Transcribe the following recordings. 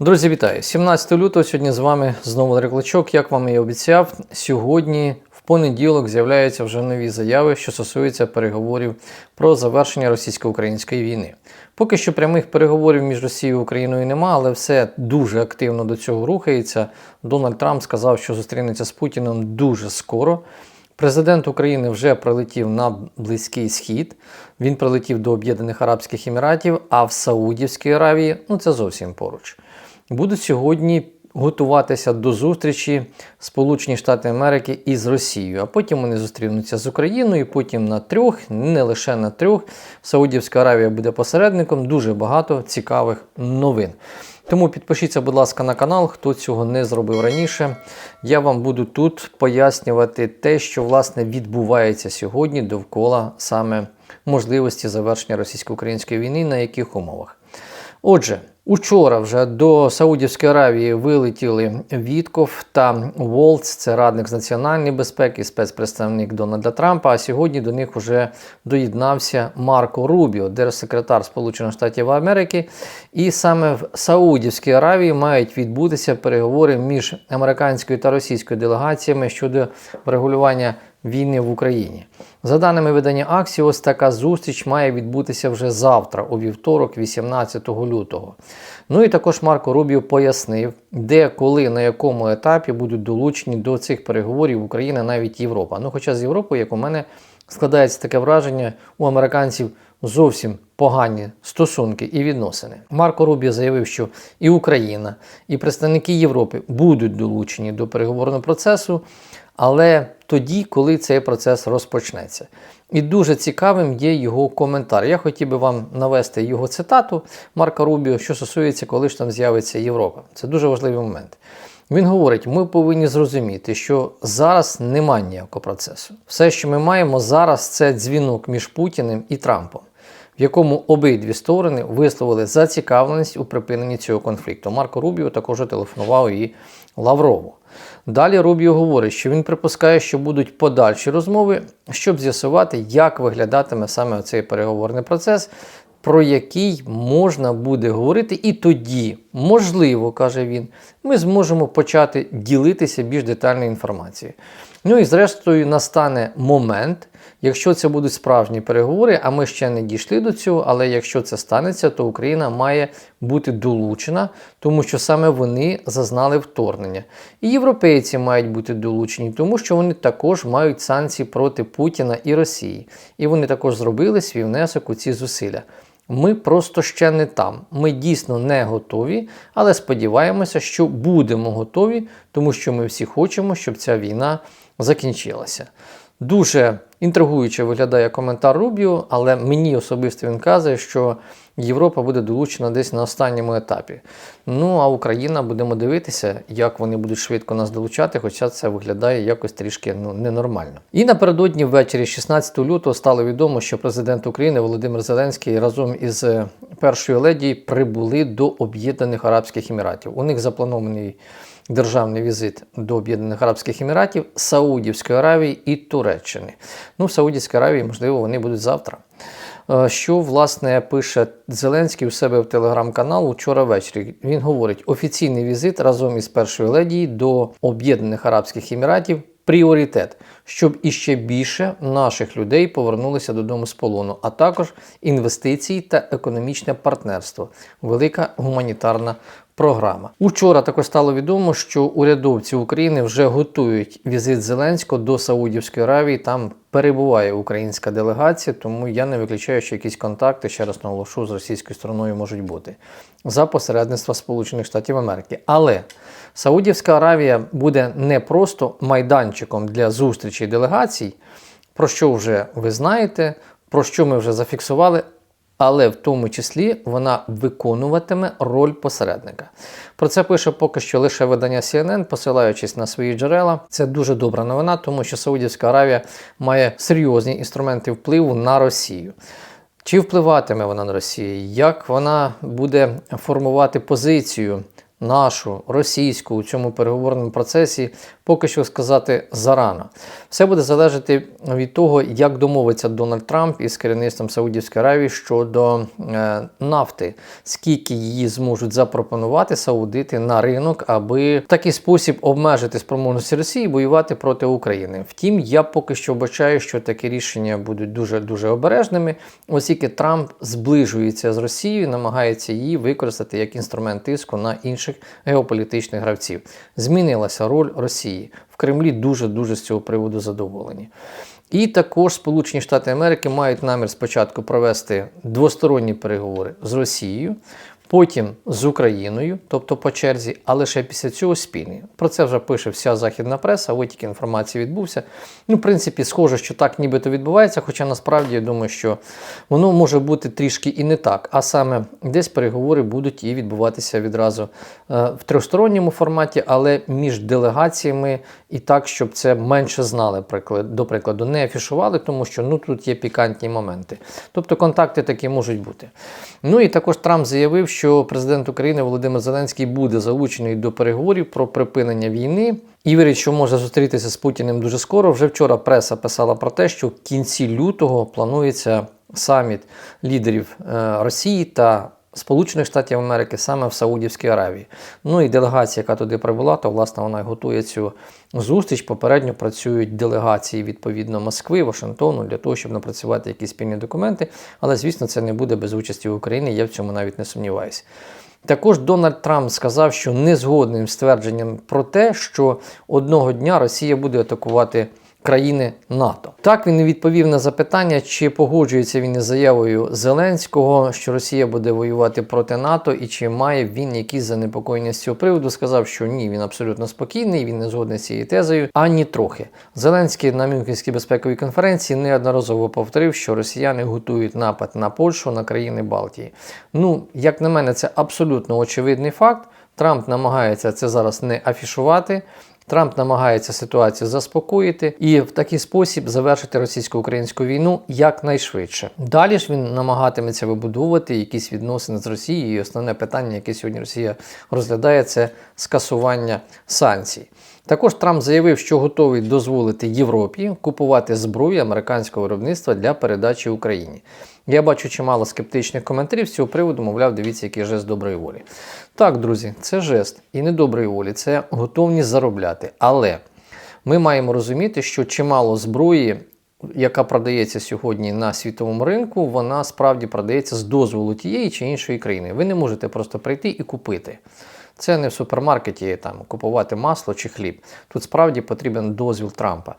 Друзі, вітаю! 17 лютого сьогодні з вами знову Реклачок. Як вам і обіцяв, сьогодні в понеділок з'являються вже нові заяви, що стосуються переговорів про завершення російсько-української війни. Поки що прямих переговорів між Росією і Україною нема, але все дуже активно до цього рухається. Дональд Трамп сказав, що зустрінеться з Путіним дуже скоро. Президент України вже прилетів на Близький Схід. Він прилетів до Об'єднаних Арабських Еміратів, а в Саудівській Аравії ну це зовсім поруч. Будуть сьогодні готуватися до зустрічі Сполучені Штати Америки із Росією. А потім вони зустрінуться з Україною, потім на трьох, не лише на трьох. Саудівська Аравія буде посередником. Дуже багато цікавих новин. Тому підпишіться, будь ласка, на канал, хто цього не зробив раніше. Я вам буду тут пояснювати те, що власне відбувається сьогодні довкола саме можливості завершення російсько-української війни, на яких умовах. Отже, учора вже до Саудівської Аравії вилетіли Вітков та Волц, це радник з національної безпеки, спецпредставник Дональда Трампа. А сьогодні до них вже доєднався Марко Рубіо, держсекретар Сполучених Штатів Америки. І саме в Саудівській Аравії мають відбутися переговори між американською та російською делегаціями щодо врегулювання війни в Україні. За даними видання Axios, така зустріч має відбутися вже завтра, у вівторок, 18 лютого. Ну і також Марко Рубіо пояснив, де, коли, на якому етапі будуть долучені до цих переговорів Україна, навіть Європа. Ну, хоча з Європою, як у мене складається таке враження, у американців зовсім погані стосунки і відносини. Марко Рубіо заявив, що і Україна, і представники Європи будуть долучені до переговорного процесу, але тоді, коли цей процес розпочнеться. І дуже цікавим є його коментар. Я хотів би вам навести його цитату Марка Рубіо, що стосується, коли ж там з'явиться Європа. Це дуже важливий момент. Він говорить: ми повинні зрозуміти, що зараз немає ніякого процесу. Все, що ми маємо зараз, це дзвінок між Путіним і Трампом, в якому обидві сторони висловили зацікавленість у припиненні цього конфлікту. Марко Рубіо також телефонував і Лаврову. Далі Рубіо говорить, що він припускає, що будуть подальші розмови, щоб з'ясувати, як виглядатиме саме цей переговорний процес, про який можна буде говорити, і тоді, можливо, каже він, ми зможемо почати ділитися більш детальною інформацією. Ну і зрештою настане момент, якщо це будуть справжні переговори, а ми ще не дійшли до цього, але якщо це станеться, то Україна має бути долучена, тому що саме вони зазнали вторгнення. І європейці мають бути долучені, тому що вони також мають санкції проти Путіна і Росії. І вони також зробили свій внесок у ці зусилля. Ми просто ще не там. Ми дійсно не готові, але сподіваємося, що будемо готові, тому що ми всі хочемо, щоб ця війна закінчилася. Дуже інтригуюче виглядає коментар Рубіо, але мені особисто він каже, що Європа буде долучена десь на останньому етапі. Ну а Україна будемо дивитися, як вони будуть швидко нас долучати, хоча це виглядає якось трішки ну, ненормально. І напередодні ввечері, 16 лютого, стало відомо, що президент України Володимир Зеленський разом із е, першою леді прибули до Об'єднаних Арабських Еміратів. У них запланований державний візит до Об'єднаних Арабських Еміратів, Саудівської Аравії і Туреччини. Ну, в Саудівській Аравії, можливо, вони будуть завтра. Е, Що власне пише Зеленський у себе в телеграм-канал вчора ввечері? Він говорить: офіційний візит разом із першою леді до Об'єднаних Арабських Еміратів пріоритет, щоб іще більше наших людей повернулися додому з полону, а також інвестиції та економічне партнерство. Велика гуманітарна програма. Учора також стало відомо, що урядовці України вже готують візит Зеленського до Саудівської Аравії. Там перебуває українська делегація, тому я не виключаю, що якісь контакти, ще раз наголошу, з російською стороною можуть бути за посередництва Сполучених Штатів Америки. Але Саудівська Аравія буде не просто майданчиком для зустрічей делегацій, про що вже ви знаєте, про що ми вже зафіксували. Але в тому числі вона виконуватиме роль посередника. Про це пише поки що лише видання CNN, посилаючись на свої джерела. Це дуже добра новина, тому що Саудівська Аравія має серйозні інструменти впливу на Росію. Чи впливатиме вона на Росію? Як вона буде формувати позицію нашу, російську у цьому переговорному процесі поки що сказати зарано. Все буде залежати від того, як домовиться Дональд Трамп із керівництвом Саудівської Аравії щодо е, нафти, скільки її зможуть запропонувати саудити на ринок, аби в такий спосіб обмежити спроможності Росії воювати проти України. Втім, я поки що вбачаю, що такі рішення будуть дуже дуже обережними, оскільки Трамп зближується з Росією, намагається її використати як інструмент тиску на інших геополітичних гравців. Змінилася роль Росії в Кремлі. Дуже дуже з цього приводу задоволені. І також Сполучені Штати Америки мають намір спочатку провести двосторонні переговори з Росією, потім з Україною, тобто по черзі, а лише після цього спільні. Про це вже пише вся західна преса, витік інформації відбувся. Ну, в принципі, схоже, що так нібито відбувається, хоча насправді я думаю, що воно може бути трішки і не так. А саме десь переговори будуть і відбуватися відразу е, в трьохсторонньому форматі, але між делегаціями і так, щоб це менше знали, до прикладу, не афішували, тому що ну, тут є пікантні моменти. Тобто контакти такі можуть бути. Ну і також Трамп заявив, що президент України Володимир Зеленський буде залучений до переговорів про припинення війни. І вірить, що може зустрітися з Путіним дуже скоро. Вже вчора преса писала про те, що в кінці лютого планується саміт лідерів е, Росії та Сполучених Штатів Америки саме в Саудівській Аравії. Ну і делегація, яка туди прибула, то власне вона готує цю зустріч. Попередньо працюють делегації відповідно Москви, Вашингтону для того, щоб напрацювати якісь спільні документи. Але звісно, це не буде без участі України. Я в цьому навіть не сумніваюся. Також Дональд Трамп сказав, що не згодним з твердженням про те, що одного дня Росія буде атакувати країни НАТО. Так він відповів на запитання, чи погоджується він із заявою Зеленського, що Росія буде воювати проти НАТО, і чи має він якісь занепокоєння з цього приводу. Сказав, що ні, він абсолютно спокійний, він не згодний з цією тезою, ані трохи. Зеленський на Мюнхенській безпековій конференції неодноразово повторив, що росіяни готують напад на Польщу на країни Балтії. Ну, як на мене, це абсолютно очевидний факт. Трамп намагається це зараз не афішувати. Трамп намагається ситуацію заспокоїти і в такий спосіб завершити російсько-українську війну якнайшвидше. Далі ж він намагатиметься вибудовувати якісь відносини з Росією. І основне питання, яке сьогодні Росія розглядає, це скасування санкцій. Також Трамп заявив, що готовий дозволити Європі купувати зброю американського виробництва для передачі Україні. Я бачу чимало скептичних коментарів з цього приводу, мовляв, дивіться, який жест доброї волі. Так, друзі, це жест і не доброї волі, це готовність заробляти. Але ми маємо розуміти, що чимало зброї. Яка продається сьогодні на світовому ринку, вона справді продається з дозволу тієї чи іншої країни. Ви не можете просто прийти і купити. Це не в супермаркеті там купувати масло чи хліб. Тут справді потрібен дозвіл Трампа.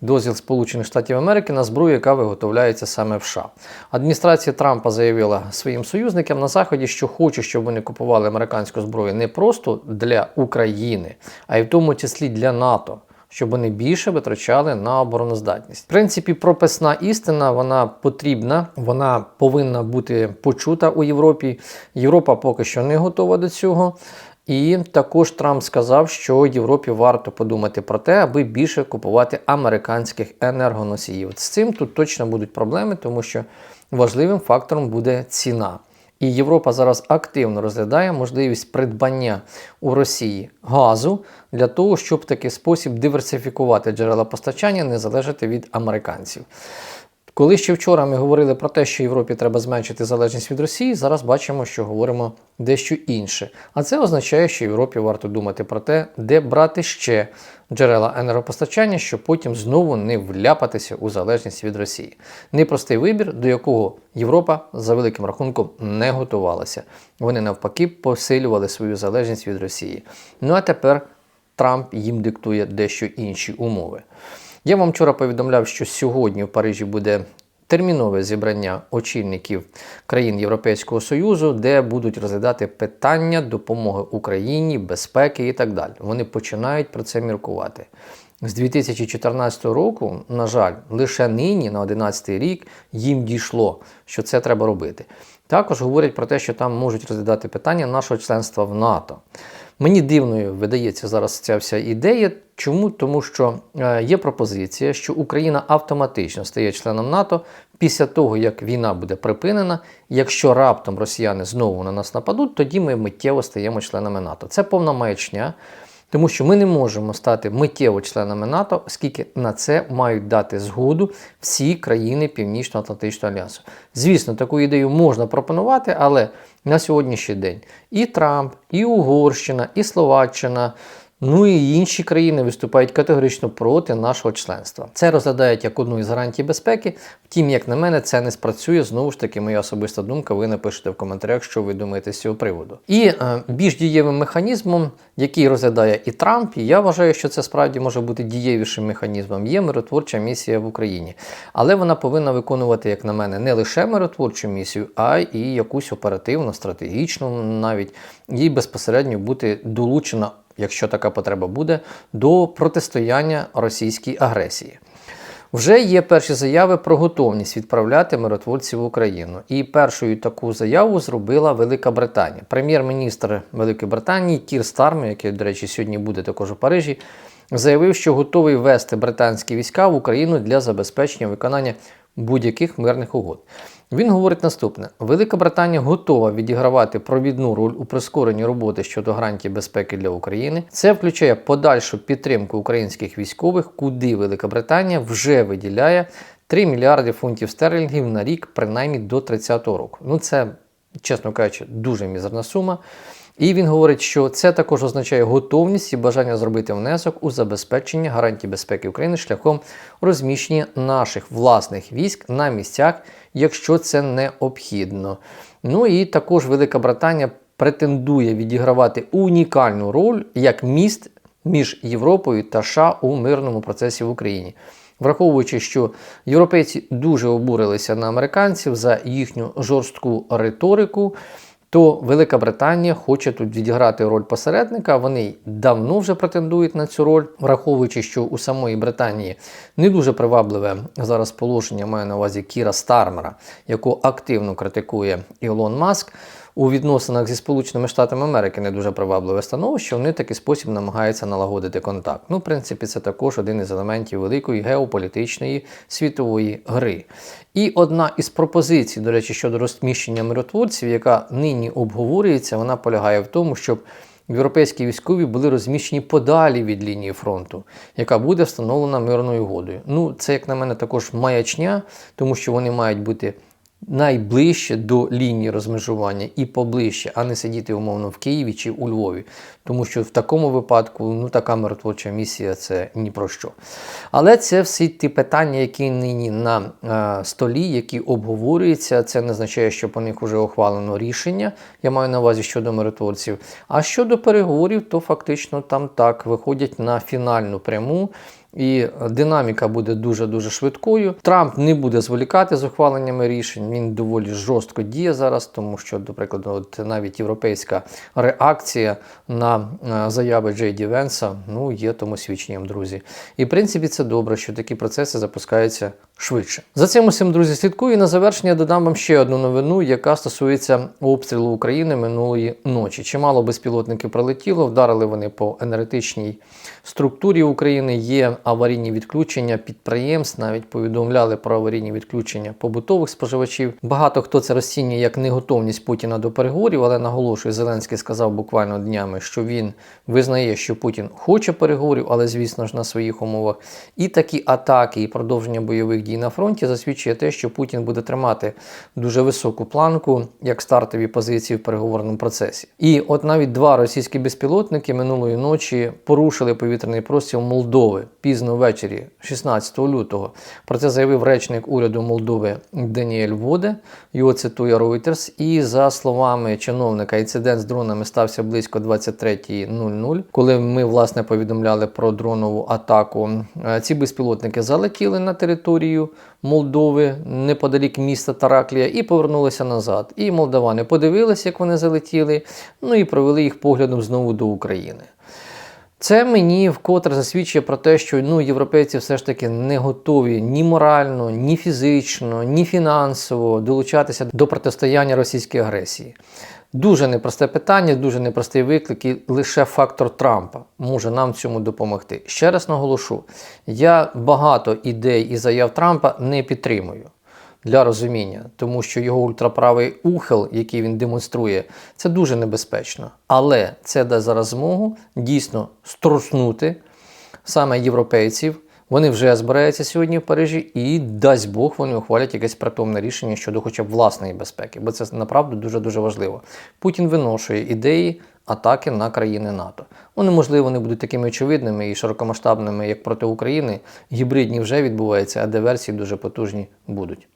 Дозвіл Сполучених Штатів Америки на зброю, яка виготовляється саме в США. Адміністрація Трампа заявила своїм союзникам на Заході, що хоче, щоб вони купували американську зброю не просто для України, а й в тому числі для НАТО. Щоб вони більше витрачали на обороноздатність. В принципі, прописна істина вона потрібна, вона повинна бути почута у Європі. Європа поки що не готова до цього. І також Трамп сказав, що Європі варто подумати про те, аби більше купувати американських енергоносіїв. З цим тут точно будуть проблеми, тому що важливим фактором буде ціна. І Європа зараз активно розглядає можливість придбання у Росії газу для того, щоб в такий спосіб диверсифікувати джерела постачання, не залежати від американців. Коли ще вчора ми говорили про те, що Європі треба зменшити залежність від Росії, зараз бачимо, що говоримо дещо інше. А це означає, що Європі варто думати про те, де брати ще джерела енергопостачання, щоб потім знову не вляпатися у залежність від Росії. Непростий вибір, до якого Європа за великим рахунком не готувалася. Вони навпаки посилювали свою залежність від Росії. Ну а тепер Трамп їм диктує дещо інші умови. Я вам вчора повідомляв, що сьогодні в Парижі буде термінове зібрання очільників країн Європейського Союзу, де будуть розглядати питання допомоги Україні, безпеки і так далі. Вони починають про це міркувати. З 2014 року, на жаль, лише нині, на 2011 рік, їм дійшло, що це треба робити. Також говорять про те, що там можуть розглядати питання нашого членства в НАТО. Мені дивною видається зараз ця вся ідея. Чому? Тому що е, є пропозиція, що Україна автоматично стає членом НАТО після того, як війна буде припинена. Якщо раптом росіяни знову на нас нападуть, тоді ми миттєво стаємо членами НАТО. Це повна маячня. Тому що ми не можемо стати миттєво членами НАТО, оскільки на це мають дати згоду всі країни Північно-Атлантичного альянсу. Звісно, таку ідею можна пропонувати, але на сьогоднішній день і Трамп, і Угорщина, і Словаччина. Ну і інші країни виступають категорично проти нашого членства. Це розглядають як одну із гарантій безпеки. Втім, як на мене, це не спрацює. Знову ж таки, моя особиста думка. Ви напишете в коментарях, що ви думаєте з цього приводу. І е, більш дієвим механізмом, який розглядає і Трамп, і я вважаю, що це справді може бути дієвішим механізмом. Є миротворча місія в Україні, але вона повинна виконувати, як на мене, не лише миротворчу місію, а і якусь оперативну, стратегічну, навіть і безпосередньо бути долучена якщо така потреба буде, до протистояння російській агресії. Вже є перші заяви про готовність відправляти миротворців в Україну. І першою таку заяву зробила Велика Британія. Прем'єр-міністр Великої Британії Кір Стармер, який, до речі, сьогодні буде також у Парижі, заявив, що готовий ввести британські війська в Україну для забезпечення виконання будь-яких мирних угод. Він говорить наступне: Велика Британія готова відігравати провідну роль у прискоренні роботи щодо гарантій безпеки для України. Це включає подальшу підтримку українських військових, куди Велика Британія вже виділяє 3 мільярди фунтів стерлінгів на рік, принаймні до 30-го року. Ну це, чесно кажучи, дуже мізерна сума. І він говорить, що це також означає готовність і бажання зробити внесок у забезпечення гарантій безпеки України шляхом розміщення наших власних військ на місцях, якщо це необхідно. Ну і також Велика Британія претендує відігравати унікальну роль як міст між Європою та США у мирному процесі в Україні. Враховуючи, що європейці дуже обурилися на американців за їхню жорстку риторику то Велика Британія хоче тут відіграти роль посередника. Вони давно вже претендують на цю роль, враховуючи, що у самої Британії не дуже привабливе зараз положення маю на увазі Кіра Стармера, яку активно критикує Ілон Маск у відносинах зі Сполученими Штатами Америки не дуже привабливе становище, вони такий спосіб намагаються налагодити контакт. Ну, в принципі, це також один із елементів великої геополітичної світової гри. І одна із пропозицій, до речі, щодо розміщення миротворців, яка нині обговорюється, вона полягає в тому, щоб Європейські військові були розміщені подалі від лінії фронту, яка буде встановлена мирною угодою. Ну, це, як на мене, також маячня, тому що вони мають бути найближче до лінії розмежування і поближче, а не сидіти умовно в Києві чи у Львові. Тому що в такому випадку ну, така миротворча місія це ні про що. Але це всі ті питання, які нині на е, столі, які обговорюються. Це не означає, що по них вже ухвалено рішення. Я маю на увазі щодо миротворців. А щодо переговорів, то фактично там так виходять на фінальну пряму. І динаміка буде дуже-дуже швидкою. Трамп не буде зволікати з ухваленнями рішень. Він доволі жорстко діє зараз, тому що, до прикладу, от навіть європейська реакція на е, заяви Джей Ді Венса ну, є тому свідченням, друзі. І в принципі це добре, що такі процеси запускаються швидше. За цим усім, друзі, слідкую. І на завершення додам вам ще одну новину, яка стосується обстрілу України минулої ночі. Чимало безпілотників прилетіло, вдарили вони по енергетичній структурі України. Є аварійні відключення підприємств, навіть повідомляли про аварійні відключення побутових споживачів. Багато хто це розцінює як неготовність Путіна до переговорів, але наголошую, Зеленський сказав буквально днями, що він визнає, що Путін хоче переговорів, але звісно ж на своїх умовах. І такі атаки і продовження бойових дій на фронті засвідчує те, що Путін буде тримати дуже високу планку як стартові позиції в переговорному процесі. І от навіть два російські безпілотники минулої ночі порушили повітряний простір Молдови пізно ввечері, 16 лютого. Про це заявив речник уряду Молдови Даніель Воде. Його цитує Reuters. І за словами чиновника, інцидент з дронами стався близько 23.00, коли ми власне повідомляли про дронову атаку. Е, ці безпілотники залетіли на територію Молдови неподалік міста Тараклія і повернулися назад. І молдавани подивилися, як вони залетіли, ну і провели їх поглядом знову до України. Це мені вкотре засвідчує про те, що ну, європейці все ж таки не готові ні морально, ні фізично, ні фінансово долучатися до протистояння російській агресії. Дуже непросте питання, дуже непростий виклик, і лише фактор Трампа може нам цьому допомогти. Ще раз наголошу: я багато ідей і заяв Трампа не підтримую для розуміння, тому що його ультраправий ухил, який він демонструє, це дуже небезпечно. Але це дасть зараз змогу дійсно струснути саме європейців. Вони вже збираються сьогодні в Парижі, і дасть Бог, вони ухвалять якесь притомне рішення щодо хоча б власної безпеки, бо це направду дуже дуже важливо. Путін виношує ідеї атаки на країни НАТО. Вони, можливо, не будуть такими очевидними і широкомасштабними, як проти України. Гібридні вже відбуваються, а диверсії дуже потужні будуть.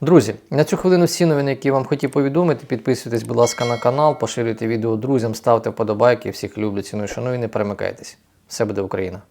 Друзі, на цю хвилину всі новини, які я вам хотів повідомити. Підписуйтесь, будь ласка, на канал, поширюйте відео друзям, ставте вподобайки. Всіх люблю, ціную, шаную, не перемикайтесь. Все буде Україна!